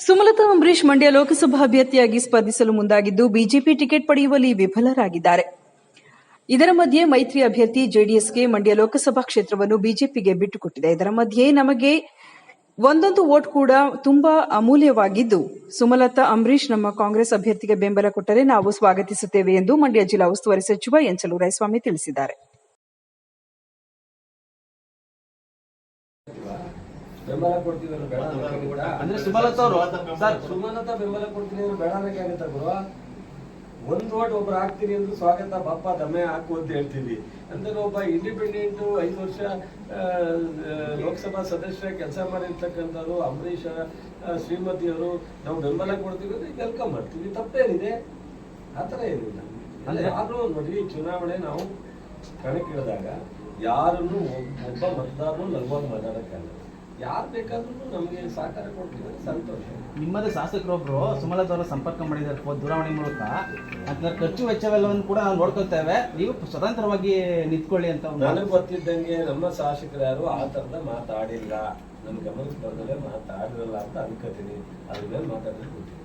ಸುಮಲತಾ ಅಂಬರೀಶ್ ಮಂಡ್ಯ ಲೋಕಸಭಾ ಅಭ್ಯರ್ಥಿಯಾಗಿ ಸ್ಪರ್ಧಿಸಲು ಮುಂದಾಗಿದ್ದು ಬಿಜೆಪಿ ಟಿಕೆಟ್ ಪಡೆಯುವಲ್ಲಿ ವಿಫಲರಾಗಿದ್ದಾರೆ. ಇದರ ಮಧ್ಯೆ ಮೈತ್ರಿ ಅಭ್ಯರ್ಥಿ ಜೆಡಿಎಸ್ಗೆ ಮಂಡ್ಯ ಲೋಕಸಭಾ ಕ್ಷೇತ್ರವನ್ನು ಬಿಜೆಪಿಗೆ ಬಿಟ್ಟುಕೊಟ್ಟಿದೆ. ಇದರ ಮಧ್ಯೆ ನಮಗೆ ಒಂದೊಂದು ವೋಟ್ ಕೂಡ ತುಂಬಾ ಅಮೂಲ್ಯವಾಗಿದ್ದು, ಸುಮಲತಾ ಅಂಬರೀಶ್ ನಮ್ಮ ಕಾಂಗ್ರೆಸ್ ಅಭ್ಯರ್ಥಿಗೆ ಬೆಂಬಲ ಕೊಟ್ಟರೆ ನಾವು ಸ್ವಾಗತಿಸುತ್ತೇವೆ ಎಂದು ಮಂಡ್ಯ ಜಿಲ್ಲಾ ಉಸ್ತುವಾರಿ ಸಚಿವ ಎಂಚಲು ರಾಯಸ್ವಾಮಿ ತಿಳಿಸಿದ್ದಾರೆ. ಬೆಂಬಲ ಕೊಡ್ತೀವಿ ಬೇಡ ಅಂದ್ರೆ ಸುಮಲತಾ ಅವರು ಸರ್ ಸುಮಲತಾ ಬೆಂಬಲ ಕೊಡ್ತೀನಿ ಅಂದ್ರೆ ಬೇಡ ಆಗುತ್ತೆ ಆಗುತ್ತಾ ಗುರು. ಒಂದ್ ಓಟ್ ಒಬ್ರು ಹಾಕ್ತೀನಿ ಅಂದ್ರೆ ಸ್ವಾಗತ ಬಪ್ಪ ದಮೆ ಹಾಕು ಅಂತ ಹೇಳ್ತೀವಿ. ಅಂದ್ರೆ ಒಬ್ಬ ಇಂಡಿಪೆಂಡೆಂಟ್ ಐದು ವರ್ಷ ಲೋಕಸಭಾ ಸದಸ್ಯ ಕೆಲಸ ಮಾಡಿರ್ತಕ್ಕಂಥವ್ರು ಅಂಬರೀಷ್ ಶ್ರೀಮತಿ ಅವರು ನಾವು ಬೆಂಬಲ ಕೊಡ್ತೀವಿ ಅಂದ್ರೆ ವೆಲ್ಕಮ್ ಮಾಡ್ತೀವಿ. ತಪ್ಪೇನಿದೆ. ಆತರ ಏನಿಲ್ಲ. ಅಂದ್ರೆ ಯಾರು ನೋಡಿ ಚುನಾವಣೆ ನಾವು ಕಣಕ್ಕಿಳಿದಾಗ ಯಾರನ್ನು ಒಬ್- ಒಬ್ಬ ಮತದಾರನು ಲಘುವಾಗಿ ಮಾತಾಡಕ್ಕಾಗಲ್ಲ. ಯಾರು ಬೇಕಾದ್ರೂ ನಮಗೆ ಸಹಕಾರ ಕೊಡ್ತೀವಿ ಸಂತೋಷ. ನಿಮ್ಮದೇ ಶಾಸಕರೊಬ್ರು ಸುಮಲತಾ ಅವರ ಸಂಪರ್ಕ ಮಾಡಿದ್ದಾರೆ ದೂರವಾಣಿ ಮೂಲಕ. ಅದನ್ನ ಖರ್ಚು ವೆಚ್ಚವೆಲ್ಲವನ್ನು ಕೂಡ ನಾವು ನೋಡ್ಕೊಳ್ತೇವೆ ನೀವು ಸ್ವತಂತ್ರವಾಗಿ ನಿಂತ್ಕೊಳ್ಳಿ ಅಂತ ಒಂದು ನನಗೆ ಗೊತ್ತಿದ್ದಂಗೆ ನಮ್ಮ ಶಾಸಕರು ಯಾರು ಆ ಥರದ ಮಾತಾಡಿಲ್ಲ. ನನ್ನ ಗಮನಕ್ಕೆ ಬಂದಲೇ ಮಾತಾಡಿರಲ್ಲ ಅಂತ ಅನ್ಕೋತೀನಿ. ಅದ್ರ ಮೇಲೆ ಮಾತಾಡೋದು ಗೊತ್ತಿಲ್ಲ.